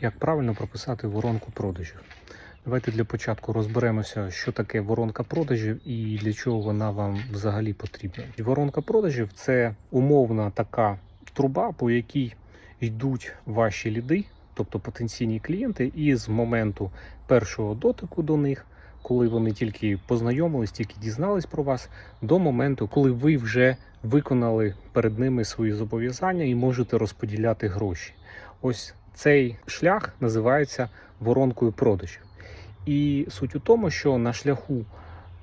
Як правильно прописати воронку продажів? Давайте для початку розберемося, що таке воронка продажів і для чого вона вам взагалі потрібна. Воронка продажів це умовна така труба, по якій йдуть ваші ліди, тобто потенційні клієнти, і з моменту першого дотику до них, коли вони тільки познайомились, тільки дізнались про вас, до моменту, коли ви вже виконали перед ними свої зобов'язання і можете розподіляти гроші. Ось цей шлях називається воронкою продажів. І суть у тому, що на шляху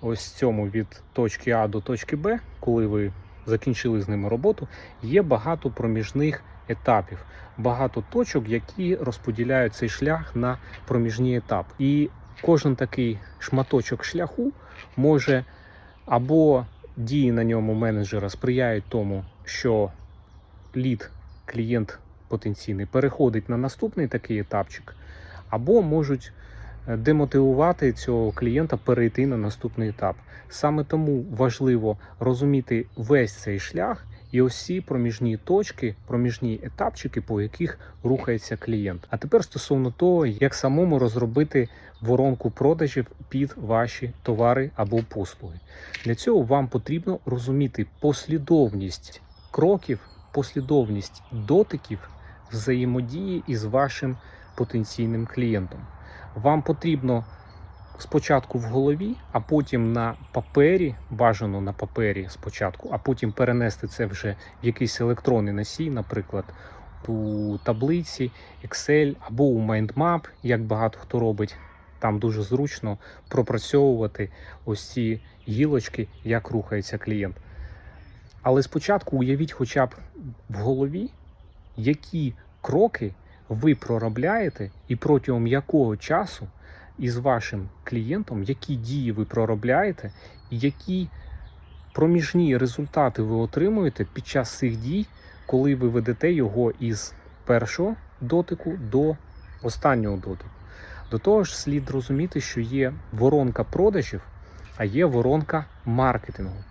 ось цьому від точки А до точки Б, коли ви закінчили з ними роботу, є багато проміжних етапів, багато точок, які розподіляють цей шлях на проміжні етапи. І кожен такий шматочок шляху може або дії на ньому менеджера сприяють тому, що лід, клієнт потенційний, переходить на наступний такий етапчик, або можуть е, демотивувати цього клієнта перейти на наступний етап. Саме тому важливо розуміти весь цей шлях і ось проміжні точки, проміжні етапчики, по яких рухається клієнт. А тепер стосовно того, як самому розробити воронку продажів під ваші товари або послуги. Для цього вам потрібно розуміти послідовність кроків, послідовність дотиків взаємодії із вашим потенційним клієнтом. Вам потрібно спочатку в голові, а потім на папері, бажано на папері спочатку, а потім перенести це вже в якийсь електронний носій, наприклад, у таблиці, Excel або у MindMap, як багато хто робить. Там дуже зручно пропрацьовувати ось ці гілочки, як рухається клієнт. Але спочатку уявіть хоча б в голові, які кроки ви проробляєте, і протягом якого часу із вашим клієнтом, які дії ви проробляєте, і які проміжні результати ви отримуєте під час цих дій, коли ви ведете його із першого дотику до останнього дотику. До того ж, слід розуміти, що є воронка продажів, а є воронка маркетингу.